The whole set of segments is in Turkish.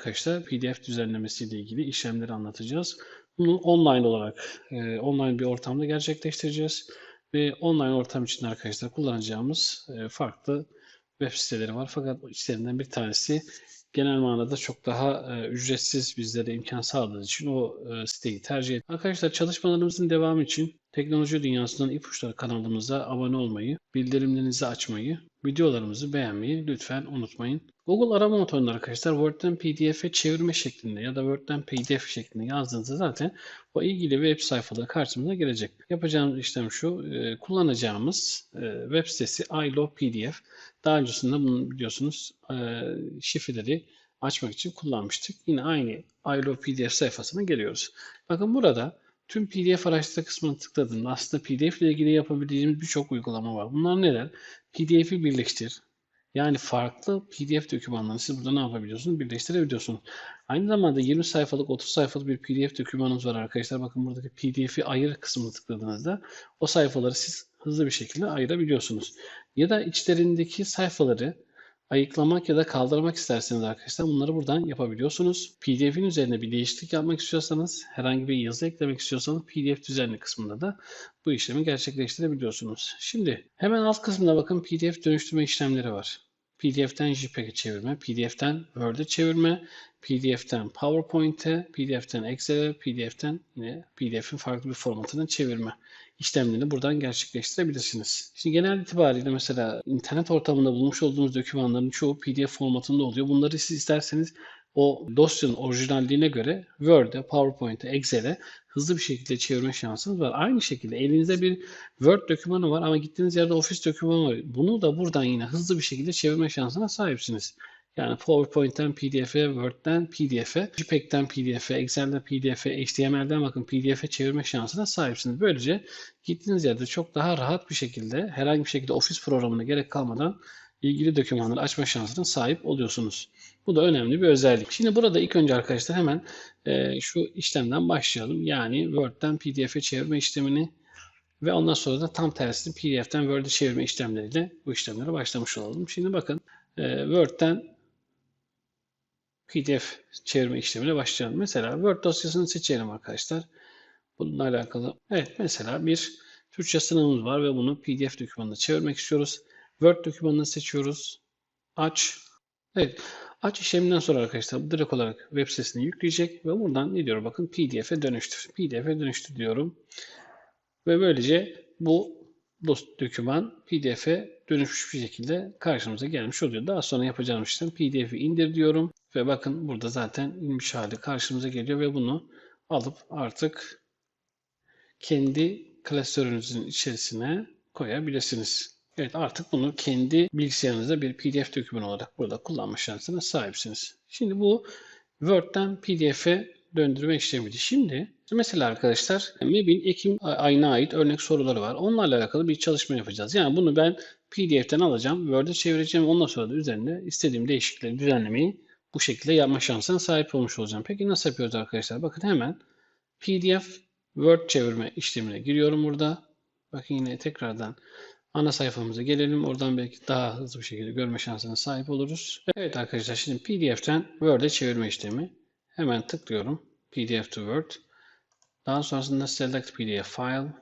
arkadaşlar PDF düzenlemesi ile ilgili işlemleri anlatacağız. Bunu online olarak, e, online bir ortamda gerçekleştireceğiz. Ve online ortam için arkadaşlar kullanacağımız e, farklı web siteleri var. Fakat içlerinden bir tanesi genel manada çok daha e, ücretsiz bizlere imkan sağladığı için o e, siteyi tercih ettim. Arkadaşlar çalışmalarımızın devamı için Teknoloji Dünyası'ndan ipuçları kanalımıza abone olmayı, bildirimlerinizi açmayı, videolarımızı beğenmeyi lütfen unutmayın. Google arama motorunda arkadaşlar Word'den PDF'e çevirme şeklinde ya da Word'den PDF şeklinde yazdığınızda zaten o ilgili web sayfaları karşımıza gelecek. Yapacağımız işlem şu, e, kullanacağımız e, web sitesi iLove PDF. Daha öncesinde bunu biliyorsunuz e, şifreleri açmak için kullanmıştık. Yine aynı iLove PDF sayfasına geliyoruz. Bakın burada tüm PDF araştırma kısmına tıkladığımda aslında PDF ile ilgili yapabileceğimiz birçok uygulama var. Bunlar neler? PDF'i birleştir. Yani farklı PDF dokümanlarını siz burada ne yapabiliyorsunuz? Birleştirebiliyorsunuz. Aynı zamanda 20 sayfalık, 30 sayfalık bir PDF dokümanınız var arkadaşlar. Bakın buradaki PDF'i ayır kısmını tıkladığınızda o sayfaları siz hızlı bir şekilde ayırabiliyorsunuz. Ya da içlerindeki sayfaları ayıklamak ya da kaldırmak isterseniz arkadaşlar bunları buradan yapabiliyorsunuz. PDF'in üzerine bir değişiklik yapmak istiyorsanız, herhangi bir yazı eklemek istiyorsanız PDF düzenli kısmında da bu işlemi gerçekleştirebiliyorsunuz. Şimdi hemen alt kısmında bakın PDF dönüştürme işlemleri var. PDF'den JPEG'e çevirme, PDF'den Word'e çevirme, PDF'den PowerPoint'e, PDF'den Excel'e, PDF'den yine PDF'in farklı bir formatına çevirme işlemlerini buradan gerçekleştirebilirsiniz. Şimdi genel itibariyle mesela internet ortamında bulmuş olduğunuz dokümanların çoğu PDF formatında oluyor. Bunları siz isterseniz o dosyanın orijinalliğine göre Word'e, PowerPoint'e, Excel'e hızlı bir şekilde çevirme şansınız var. Aynı şekilde elinizde bir Word dokümanı var ama gittiğiniz yerde Office dokümanı var. Bunu da buradan yine hızlı bir şekilde çevirme şansına sahipsiniz. Yani PowerPoint'ten PDF'e, Word'den PDF'e, JPEG'den PDF'e, Excel'den PDF'e, HTML'den bakın PDF'e çevirme şansına sahipsiniz. Böylece gittiğiniz yerde çok daha rahat bir şekilde herhangi bir şekilde Office programına gerek kalmadan ilgili dokümanları açma şansına sahip oluyorsunuz. Bu da önemli bir özellik. Şimdi burada ilk önce arkadaşlar hemen e, şu işlemden başlayalım. Yani Word'den PDF'e çevirme işlemini ve ondan sonra da tam tersini PDF'den Word'e çevirme işlemleriyle bu işlemlere başlamış olalım. Şimdi bakın e, Word'den PDF çevirme işlemine başlayalım. Mesela Word dosyasını seçelim arkadaşlar. Bununla alakalı. Evet mesela bir Türkçe sınavımız var ve bunu PDF dokümanına çevirmek istiyoruz. Word dokümanını seçiyoruz. Aç. Evet. Aç işleminden sonra arkadaşlar direkt olarak web sitesine yükleyecek ve buradan ne diyor bakın PDF'e dönüştür. PDF'e dönüştür diyorum. Ve böylece bu doküman PDF'e dönüşmüş bir şekilde karşımıza gelmiş oluyor. Daha sonra yapacağım işlem PDF'i indir diyorum. Ve bakın burada zaten inmiş hali karşımıza geliyor ve bunu alıp artık kendi klasörünüzün içerisine koyabilirsiniz. Evet artık bunu kendi bilgisayarınızda bir PDF dokümanı olarak burada kullanma şansına sahipsiniz. Şimdi bu Word'den PDF'e döndürme işlemiydi. Şimdi mesela arkadaşlar MEB'in Ekim ayına ait örnek soruları var. Onlarla alakalı bir çalışma yapacağız. Yani bunu ben PDF'den alacağım, Word'e çevireceğim. Ondan sonra da üzerinde istediğim değişiklikleri düzenlemeyi bu şekilde yapma şansına sahip olmuş olacağım. Peki nasıl yapıyoruz arkadaşlar? Bakın hemen PDF Word çevirme işlemine giriyorum burada. Bakın yine tekrardan ana sayfamıza gelelim. Oradan belki daha hızlı bir şekilde görme şansına sahip oluruz. Evet arkadaşlar şimdi PDF'ten Word'e çevirme işlemi. Hemen tıklıyorum. PDF to Word. Daha sonrasında Select PDF File.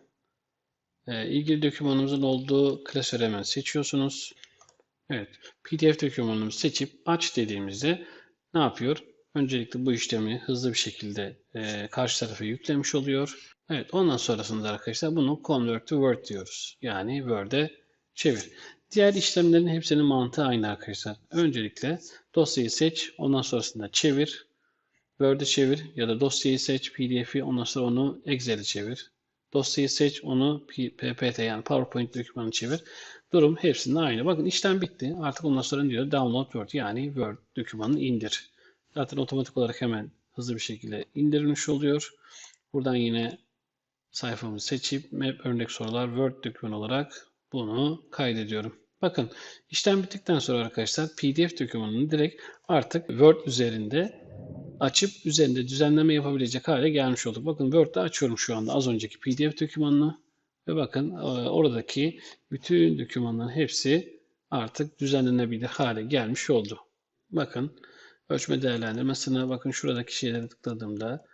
Ee, ilgili dokümanımızın olduğu klasörü hemen seçiyorsunuz. Evet. PDF dokümanımızı seçip aç dediğimizde ne yapıyor? Öncelikle bu işlemi hızlı bir şekilde e, karşı tarafa yüklemiş oluyor. Evet ondan sonrasında arkadaşlar bunu Convert to Word diyoruz. Yani Word'e çevir. Diğer işlemlerin hepsinin mantığı aynı arkadaşlar. Öncelikle dosyayı seç, ondan sonrasında çevir. Word'e çevir ya da dosyayı seç, PDF'i ondan sonra onu Excel'e çevir. Dosyayı seç, onu PPT yani PowerPoint dokümanı çevir. Durum hepsinde aynı. Bakın işlem bitti. Artık ondan sonra diyor download Word yani Word dokümanını indir. Zaten otomatik olarak hemen hızlı bir şekilde indirilmiş oluyor. Buradan yine sayfamı seçip map örnek sorular Word doküman olarak bunu kaydediyorum. Bakın işlem bittikten sonra arkadaşlar PDF dokümanını direkt artık Word üzerinde açıp üzerinde düzenleme yapabilecek hale gelmiş olduk. Bakın Word'de açıyorum şu anda az önceki PDF dokümanını ve bakın e, oradaki bütün dokümanların hepsi artık düzenlenebilir hale gelmiş oldu. Bakın Ölçme değerlendirmesine bakın şuradaki şeylere tıkladığımda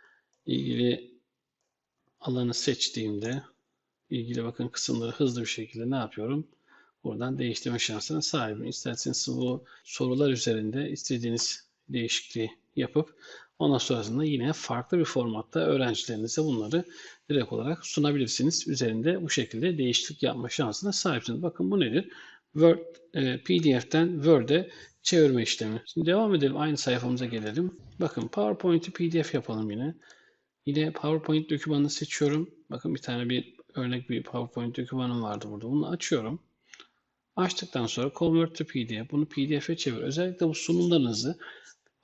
ilgili alanı seçtiğimde ilgili bakın kısımları hızlı bir şekilde ne yapıyorum? Buradan değiştirme şansına sahibim. İsterseniz bu sorular üzerinde istediğiniz değişikliği yapıp ondan sonrasında yine farklı bir formatta öğrencilerinize bunları direkt olarak sunabilirsiniz. Üzerinde bu şekilde değişiklik yapma şansına sahipsiniz. Bakın bu nedir? Word, e, PDF'den Word'e çevirme işlemi. Şimdi devam edelim. Aynı sayfamıza gelelim. Bakın PowerPoint'i PDF yapalım yine. Yine PowerPoint dokümanını seçiyorum. Bakın bir tane bir örnek bir PowerPoint dokümanım vardı burada. Bunu açıyorum. Açtıktan sonra Convert to PDF. Bunu PDF'e çevir. Özellikle bu sunumlarınızı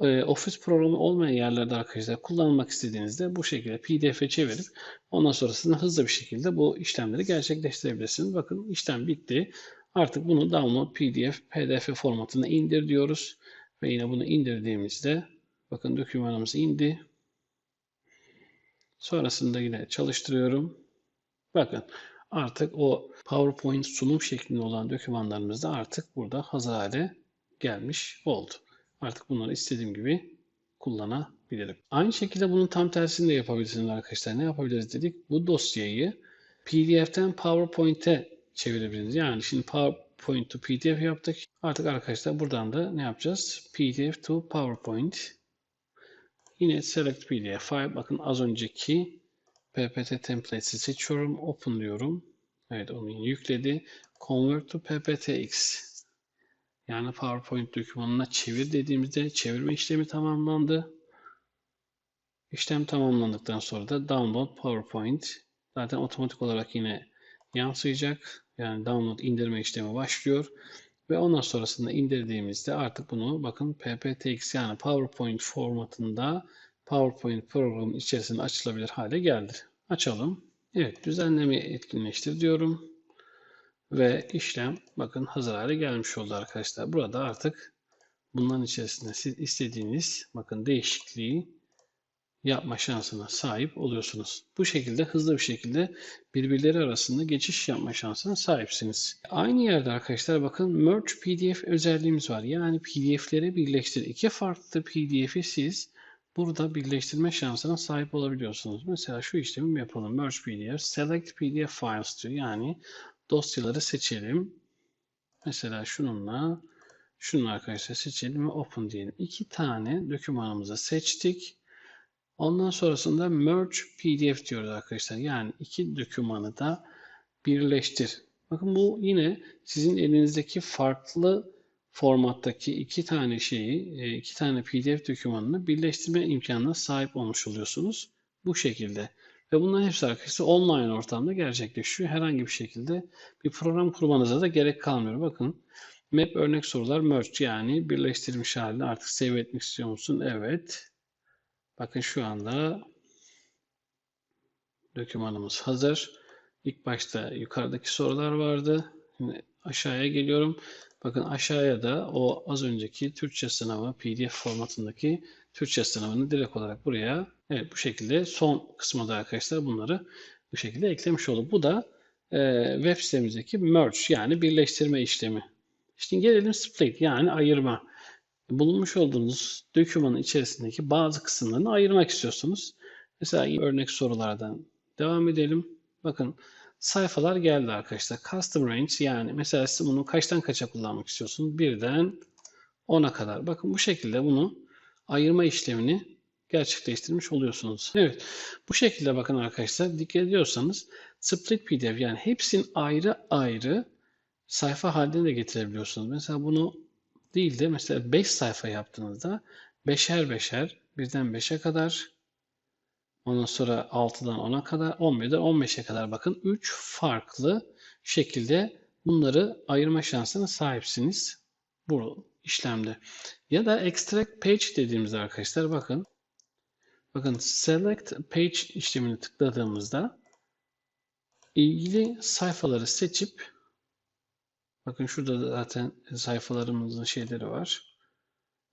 e, Office programı olmayan yerlerde arkadaşlar kullanmak istediğinizde bu şekilde PDF'e çevirip ondan sonrasında hızlı bir şekilde bu işlemleri gerçekleştirebilirsiniz. Bakın işlem bitti. Artık bunu download PDF, PDF formatına indir diyoruz. Ve yine bunu indirdiğimizde bakın dokümanımız indi. Sonrasında yine çalıştırıyorum. Bakın artık o PowerPoint sunum şeklinde olan dokümanlarımız da artık burada hazır hale gelmiş oldu. Artık bunları istediğim gibi kullanabilirim. Aynı şekilde bunun tam tersini de yapabilirsiniz arkadaşlar. Ne yapabiliriz dedik? Bu dosyayı PDF'den PowerPoint'e çevirebiliriz. Yani şimdi PowerPoint to PDF yaptık. Artık arkadaşlar buradan da ne yapacağız? PDF to PowerPoint. Yine select PDF file. Bakın az önceki PPT template'i seçiyorum. Open diyorum. Evet onu yükledi. Convert to PPTX. Yani PowerPoint dokümanına çevir dediğimizde çevirme işlemi tamamlandı. İşlem tamamlandıktan sonra da download PowerPoint zaten otomatik olarak yine yansıyacak. Yani download indirme işlemi başlıyor. Ve ondan sonrasında indirdiğimizde artık bunu bakın PPTX yani PowerPoint formatında PowerPoint programın içerisinde açılabilir hale geldi. Açalım. Evet düzenlemeyi etkinleştir diyorum. Ve işlem bakın hazır hale gelmiş oldu arkadaşlar. Burada artık bunların içerisinde siz istediğiniz bakın değişikliği yapma şansına sahip oluyorsunuz. Bu şekilde hızlı bir şekilde birbirleri arasında geçiş yapma şansına sahipsiniz. Aynı yerde arkadaşlar bakın Merge PDF özelliğimiz var. Yani PDF'leri birleştir. İki farklı PDF'i siz burada birleştirme şansına sahip olabiliyorsunuz. Mesela şu işlemi yapalım. Merge PDF, Select PDF Files diyor. Yani dosyaları seçelim. Mesela şununla şunu arkadaşlar seçelim ve Open diyelim. İki tane dokümanımızı seçtik. Ondan sonrasında merge pdf diyoruz arkadaşlar. Yani iki dokümanı da birleştir. Bakın bu yine sizin elinizdeki farklı formattaki iki tane şeyi, e, iki tane pdf dokümanını birleştirme imkanına sahip olmuş oluyorsunuz. Bu şekilde. Ve bunların hepsi arkadaşlar online ortamda gerçekleşiyor. Herhangi bir şekilde bir program kurmanıza da gerek kalmıyor. Bakın map örnek sorular merge yani birleştirilmiş halde artık save etmek istiyor musun? Evet. Bakın şu anda dokümanımız hazır. İlk başta yukarıdaki sorular vardı. Şimdi aşağıya geliyorum. Bakın aşağıya da o az önceki Türkçe sınavı PDF formatındaki Türkçe sınavını direkt olarak buraya evet bu şekilde son kısmında arkadaşlar bunları bu şekilde eklemiş olduk. Bu da e, web sitemizdeki merge yani birleştirme işlemi. Şimdi gelelim split yani ayırma bulunmuş olduğunuz dokümanın içerisindeki bazı kısımlarını ayırmak istiyorsunuz. Mesela örnek sorulardan devam edelim. Bakın sayfalar geldi arkadaşlar. Custom range yani mesela siz bunu kaçtan kaça kullanmak istiyorsunuz? Birden 10'a kadar. Bakın bu şekilde bunu ayırma işlemini gerçekleştirmiş oluyorsunuz. Evet. Bu şekilde bakın arkadaşlar dikkat ediyorsanız split pdf yani hepsini ayrı ayrı sayfa haline de getirebiliyorsunuz. Mesela bunu değil de mesela 5 sayfa yaptığınızda beşer beşer birden 5'e kadar ondan sonra 6'dan 10'a kadar 11'den 15'e kadar bakın 3 farklı şekilde bunları ayırma şansına sahipsiniz bu işlemde. Ya da extract page dediğimizde arkadaşlar bakın bakın select page işlemini tıkladığımızda ilgili sayfaları seçip Bakın şurada da zaten sayfalarımızın şeyleri var.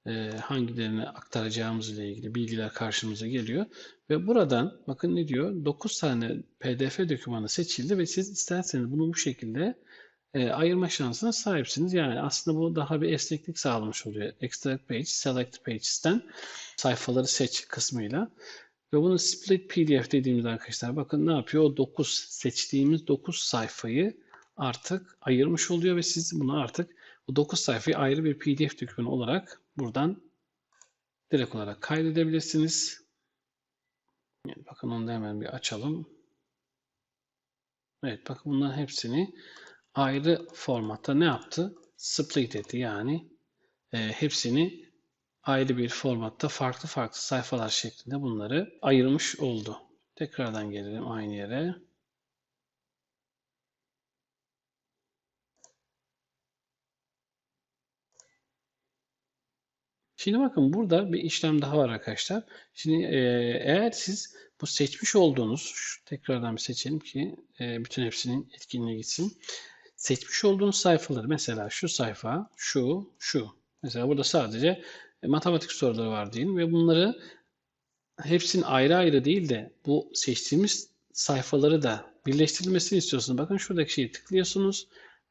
Ee, hangilerini aktaracağımız ile ilgili bilgiler karşımıza geliyor. Ve buradan bakın ne diyor? 9 tane pdf dokümanı seçildi ve siz isterseniz bunu bu şekilde e, ayırma şansına sahipsiniz. Yani aslında bu daha bir esneklik sağlamış oluyor. Extract Page, Select Pages'ten sayfaları seç kısmıyla. Ve bunu Split PDF dediğimizde arkadaşlar bakın ne yapıyor? O 9 seçtiğimiz 9 sayfayı artık ayırmış oluyor ve siz bunu artık bu 9 sayfayı ayrı bir PDF dokümanı olarak buradan direkt olarak kaydedebilirsiniz. Yani bakın onu da hemen bir açalım. Evet bakın bunların hepsini ayrı formatta ne yaptı? Split etti yani e, hepsini ayrı bir formatta farklı farklı sayfalar şeklinde bunları ayırmış oldu. Tekrardan gelelim aynı yere. Şimdi bakın burada bir işlem daha var arkadaşlar. Şimdi e, eğer siz bu seçmiş olduğunuz, şu, tekrardan bir seçelim ki e, bütün hepsinin etkinliği gitsin. Seçmiş olduğunuz sayfaları mesela şu sayfa, şu, şu. Mesela burada sadece e, matematik soruları var diyelim ve bunları hepsinin ayrı ayrı değil de bu seçtiğimiz sayfaları da birleştirilmesini istiyorsunuz. Bakın şuradaki şeyi tıklıyorsunuz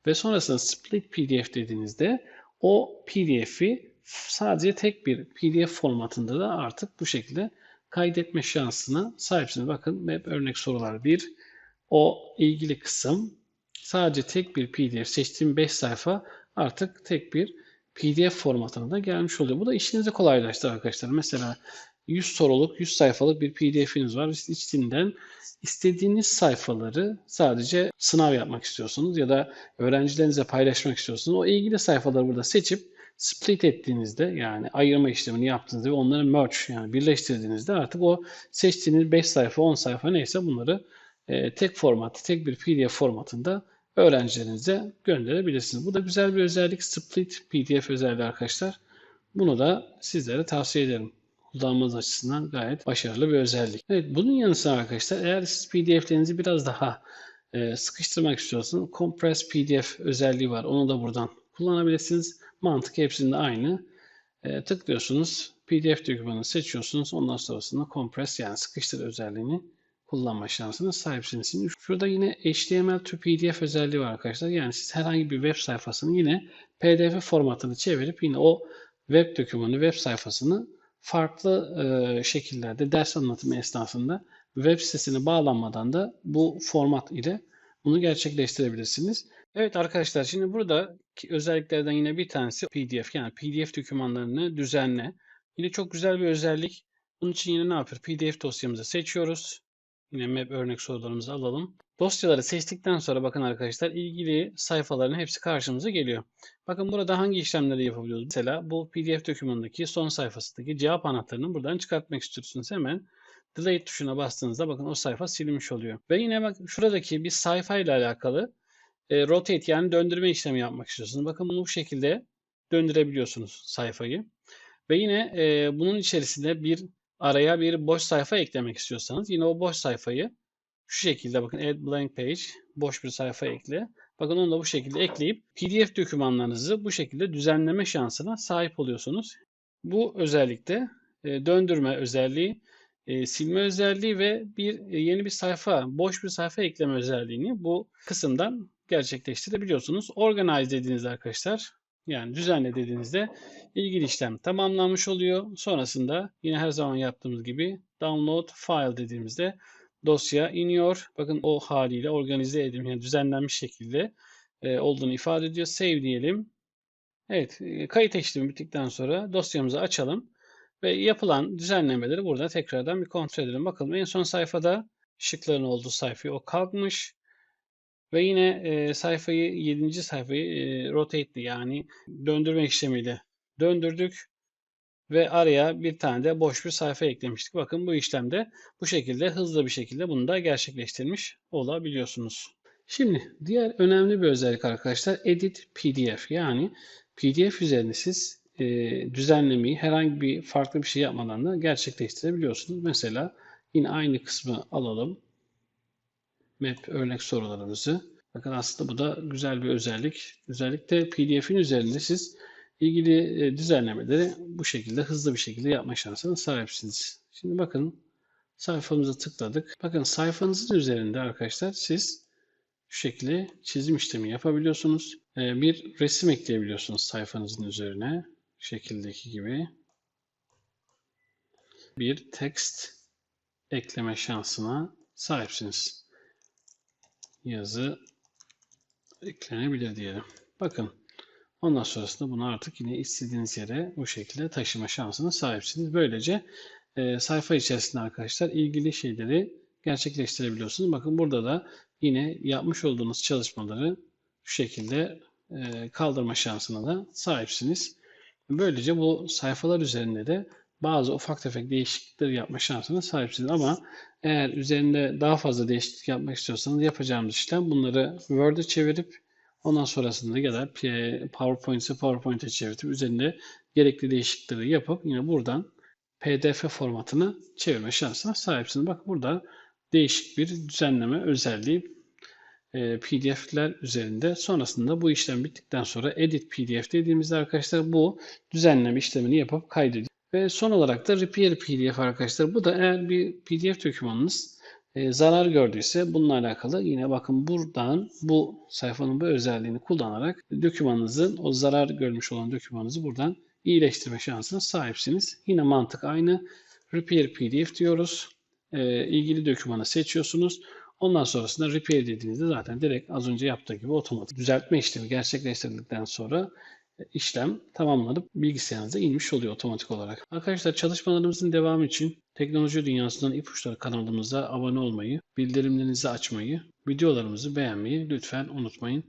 ve sonrasında split pdf dediğinizde o pdf'i sadece tek bir pdf formatında da artık bu şekilde kaydetme şansına sahipsiniz. Bakın map örnek sorular 1. O ilgili kısım sadece tek bir pdf seçtiğim 5 sayfa artık tek bir PDF formatına da gelmiş oluyor. Bu da işinizi kolaylaştırır arkadaşlar. Mesela 100 soruluk, 100 sayfalık bir PDF'iniz var. Siz içinden istediğiniz sayfaları sadece sınav yapmak istiyorsunuz ya da öğrencilerinize paylaşmak istiyorsunuz. O ilgili sayfaları burada seçip split ettiğinizde yani ayırma işlemini yaptığınızda ve onları merge yani birleştirdiğinizde artık o seçtiğiniz 5 sayfa 10 sayfa neyse bunları e, tek formatta tek bir PDF formatında öğrencilerinize gönderebilirsiniz. Bu da güzel bir özellik. Split PDF özelliği arkadaşlar. Bunu da sizlere tavsiye ederim. Kullanmanız açısından gayet başarılı bir özellik. Evet bunun yanı sıra arkadaşlar eğer siz PDF'lerinizi biraz daha e, sıkıştırmak istiyorsanız Compress PDF özelliği var. Onu da buradan kullanabilirsiniz. Mantık hepsinde aynı. E, tıklıyorsunuz. PDF dokümanını seçiyorsunuz. Ondan sonrasında Compress yani sıkıştır özelliğini kullanma şansına sahipsiniz. Şimdi şurada yine HTML to PDF özelliği var arkadaşlar. Yani siz herhangi bir web sayfasını yine PDF formatını çevirip yine o web dokümanı, web sayfasını farklı e, şekillerde ders anlatımı esnasında web sitesine bağlanmadan da bu format ile bunu gerçekleştirebilirsiniz. Evet arkadaşlar şimdi burada özelliklerden yine bir tanesi PDF yani PDF dokümanlarını düzenle. Yine çok güzel bir özellik. Bunun için yine ne yapıyor? PDF dosyamızı seçiyoruz. Yine map örnek sorularımızı alalım. Dosyaları seçtikten sonra bakın arkadaşlar ilgili sayfaların hepsi karşımıza geliyor. Bakın burada hangi işlemleri yapabiliyoruz? Mesela bu PDF dokümanındaki son sayfasındaki cevap anahtarını buradan çıkartmak istiyorsunuz. Hemen delete tuşuna bastığınızda bakın o sayfa silinmiş oluyor. Ve yine bak şuradaki bir sayfa ile alakalı e, rotate yani döndürme işlemi yapmak istiyorsunuz. Bakın bunu bu şekilde döndürebiliyorsunuz sayfayı. Ve yine e, bunun içerisinde bir araya bir boş sayfa eklemek istiyorsanız yine o boş sayfayı şu şekilde bakın add blank page boş bir sayfa ekle. Bakın onu da bu şekilde ekleyip PDF dokümanlarınızı bu şekilde düzenleme şansına sahip oluyorsunuz. Bu özellikle e, döndürme özelliği, e, silme özelliği ve bir e, yeni bir sayfa, boş bir sayfa ekleme özelliğini bu kısımdan gerçekleştirebiliyorsunuz. Organize dediğiniz arkadaşlar yani düzenle dediğinizde ilgili işlem tamamlanmış oluyor. Sonrasında yine her zaman yaptığımız gibi download file dediğimizde dosya iniyor. Bakın o haliyle organize edilmiş, yani düzenlenmiş şekilde e, olduğunu ifade ediyor. Save diyelim. Evet, e, kayıt işlemi bittikten sonra dosyamızı açalım ve yapılan düzenlemeleri burada tekrardan bir kontrol edelim. Bakalım en son sayfada şıkların olduğu sayfayı o kalkmış. Ve yine e, sayfayı 7. sayfayı e, rotate yani döndürme işlemiyle döndürdük ve araya bir tane de boş bir sayfa eklemiştik. Bakın bu işlemde bu şekilde hızlı bir şekilde bunu da gerçekleştirmiş olabiliyorsunuz. Şimdi diğer önemli bir özellik arkadaşlar edit pdf yani pdf üzerinde siz e, düzenlemeyi herhangi bir farklı bir şey yapmadan da gerçekleştirebiliyorsunuz. Mesela yine aynı kısmı alalım map örnek sorularımızı. Bakın aslında bu da güzel bir özellik. Özellikle PDF'in üzerinde siz ilgili e, düzenlemeleri bu şekilde hızlı bir şekilde yapma şansına sahipsiniz. Şimdi bakın sayfamıza tıkladık. Bakın sayfanızın üzerinde arkadaşlar siz şu şekilde çizim işlemi yapabiliyorsunuz. Ee, bir resim ekleyebiliyorsunuz sayfanızın üzerine. Şekildeki gibi. Bir text ekleme şansına sahipsiniz. Yazı eklenebilir diyelim. Bakın ondan sonrasında bunu artık yine istediğiniz yere bu şekilde taşıma şansına sahipsiniz. Böylece e, sayfa içerisinde arkadaşlar ilgili şeyleri gerçekleştirebiliyorsunuz. Bakın burada da yine yapmış olduğunuz çalışmaları şu şekilde e, kaldırma şansına da sahipsiniz. Böylece bu sayfalar üzerinde de bazı ufak tefek değişiklikler yapma şansına sahipsiniz. Ama eğer üzerinde daha fazla değişiklik yapmak istiyorsanız yapacağımız işlem bunları Word'e çevirip ondan sonrasında ya da PowerPoint ise PowerPoint'e çevirip üzerinde gerekli değişiklikleri yapıp yine buradan PDF formatını çevirme şansına sahipsiniz. Bak burada değişik bir düzenleme özelliği e, PDF'ler üzerinde. Sonrasında bu işlem bittikten sonra Edit PDF dediğimizde arkadaşlar bu düzenleme işlemini yapıp kaydediyor. Ve son olarak da Repair PDF arkadaşlar. Bu da eğer bir PDF dokümanınız e, zarar gördüyse bununla alakalı yine bakın buradan bu sayfanın bu özelliğini kullanarak dokümanınızın o zarar görmüş olan dokümanınızı buradan iyileştirme şansına sahipsiniz. Yine mantık aynı. Repair PDF diyoruz. E, ilgili dokümanı seçiyorsunuz. Ondan sonrasında repair dediğinizde zaten direkt az önce yaptığı gibi otomatik düzeltme işlemi gerçekleştirdikten sonra işlem tamamlanıp bilgisayarınıza inmiş oluyor otomatik olarak. Arkadaşlar çalışmalarımızın devamı için Teknoloji Dünyası'ndan ipuçları kanalımıza abone olmayı, bildirimlerinizi açmayı, videolarımızı beğenmeyi lütfen unutmayın.